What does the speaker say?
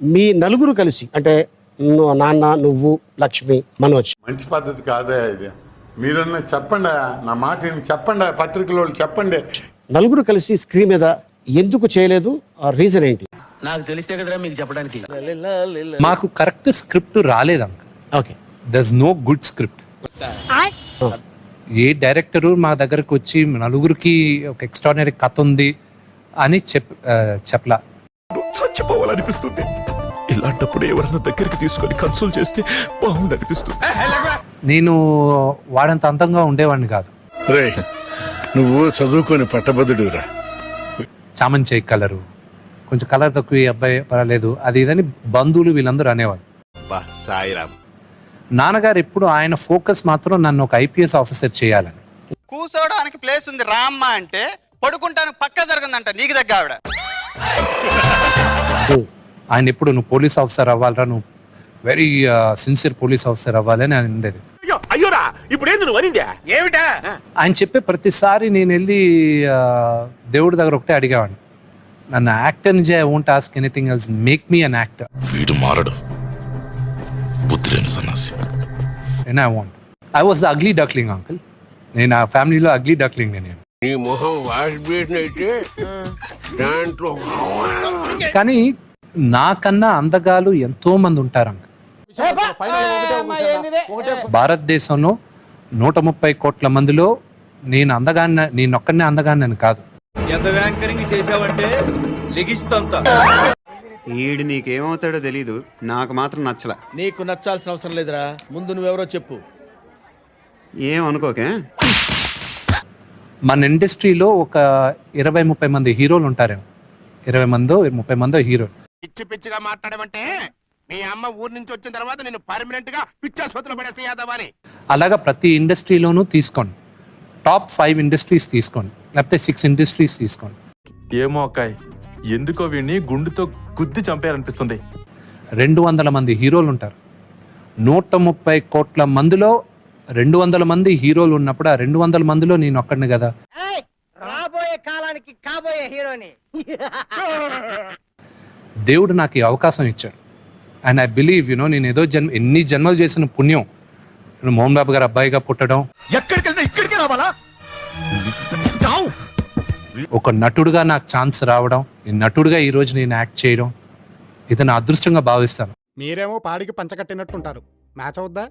మీ నలుగురు కలిసి అంటే నాన్న నువ్వు లక్ష్మి మనోజ్. మంచి పద్ధతి కాదే ఇది. మీరన్నా చెప్పండి నా మాట చెప్పండి పత్రికల చెప్పండి. నలుగురు కలిసి స్క్రీన్ మీద ఎందుకు చేయలేదు? రీజన్ ఏంటి? నాకు తెలిస్తే కదరా మీకు చెప్పడానికి. మాకు కరెక్ట్ స్క్రిప్ట్ రాలేదు అంక okay thus no good script a director మా దగ్గరకు వచ్చి నలుగురికి ఒక ఎక్స్ట్రాడినరీ కథ ఉంది అని చెప్ ఆ, చెప్పలా. చచ్చిపోవాలనిపిస్తుంది ఇలాంటప్పుడు ఎవరైనా దగ్గరికి తీసుకొని కన్సోల్ చేస్తే బాగుంది అనిపిస్తుంది. నేను వాడంత అందంగా ఉండేవాడిని కాదు. రే నువ్వు చదువుకొని పట్టభద్రుడురా చామన్ చేయి కలరు. కొంచెం కలర్ తక్కువ ఈ అబ్బాయి పర్వాలేదు. అది ఇదని బంధువులు వీళ్ళందరూ అనేవాళ్ళు. సాయిరామ్. నాన్నగారు ఎప్పుడు ఆయన ఫోకస్ మాత్రం నన్ను ఒక ఐపీఎస్ ఆఫీసర్ చేయాలని. కూసోడానికి ప్లేస్ ఉంది రామ్మ అంటే పడుకుంటానికి పక్క జరగందంట నీకు దగ్గర ఆవిడ. ఆయన ఎప్పుడు నువ్వు పోలీస్ ఆఫీసర్ అవ్వాలరా నువ్వు వెరీ సిన్సియర్ పోలీస్ ఆఫీసర్ అవ్వాలి అని ఆయన ఉండేది. అయ్యో అయ్యోరా ఇప్పుడు ఏంది నువ్వు అనిందా? ఏమిటా? ఆయన చెప్పే ప్రతిసారి నేను వెళ్ళి దేవుడి దగ్గర ఒకటే అడిగేవాడిని. నన్ను యాక్టర్ నుంచి I won't ask anything else make me an actor వీడు మారడు. బుద్ధి లేని సన్నాసి. And I want I was the ugly duckling uncle నేను ఆ ఫ్యామిలీలో అగ్లీ డక్లింగ్ నేను. నీ మొహం వాష్ బేసిన్ అయితే దాంట్లో కానీ నాకన్నా అందగాలు ఎంతో మంది ఉంటారు అంకుల్ భారతదేశంలో నూట ముప్పై కోట్ల మందిలో నేను అందగాన్న నేను ఒక్కనే అందగాన్ని కాదు. ఎంత వ్యాంకరింగ్ చేసావంటే లెగిస్తంత ఈడు నీకేమవుతాడో తెలీదు నాకు మాత్రం నచ్చల. నీకు నచ్చాల్సిన అవసరం లేదురా. ముందు నువ్వెవరో చెప్పు. ఏం అనుకోకే మన ఇండస్ట్రీలో ఒక ఇరవై ముప్పై మంది హీరోలు ఉంటారేమో ఇరవై మందో ముప్పై మందో హీరోలు. పిచ్చి పిచ్చిగా మాట్లాడమంటే మీ అమ్మ ఊరు నుంచి వచ్చిన తర్వాత నేను పర్మనెంట్గా పిచ్చాసుపత్రిలో పడేస్తే యాదవని అలాగా ప్రతి ఇండస్ట్రీలోనూ తీసుకోండి. టాప్ ఫైవ్ ఇండస్ట్రీస్ తీసుకోండి. లేకపోతే సిక్స్ ఇండస్ట్రీస్ తీసుకోండి. ఏమో అక్కాయ్ ఎందుకో వీడిని గుండుతో గుద్ది చంపేయాలనిపిస్తుంది రెండు వందల మంది హీరోలు ఉంటారు. నూట ముప్పై కోట్ల మందిలో రెండు వందల మంది హీరోలు ఉన్నప్పుడు ఆ రెండు వందల మందిలో నేను ఒక్కడిని కదా. రాబోయే కాలానికి కాబోయే హీరోని. దేవుడు నాకు ఈ అవకాశం ఇచ్చాడు. అండ్ ఐ బిలీవ్ యూనో నేను ఏదో జన్మ ఎన్ని జన్మలు చేసిన పుణ్యం. మోహన్ బాబు గారు అబ్బాయిగా పుట్టడం. ఎక్కడికి ఇక్కడికి రావాలా? ఒక నటుడుగా నాకు ఛాన్స్ రావడం ఈ నటుడుగా ఈ రోజు నేను యాక్ట్ చేయడం ఇది నా అదృష్టంగా భావిస్తాను. మీరేమో పాడికి పంచకట్టినట్టుంటారు మ్యాచ్ అవుద్దా?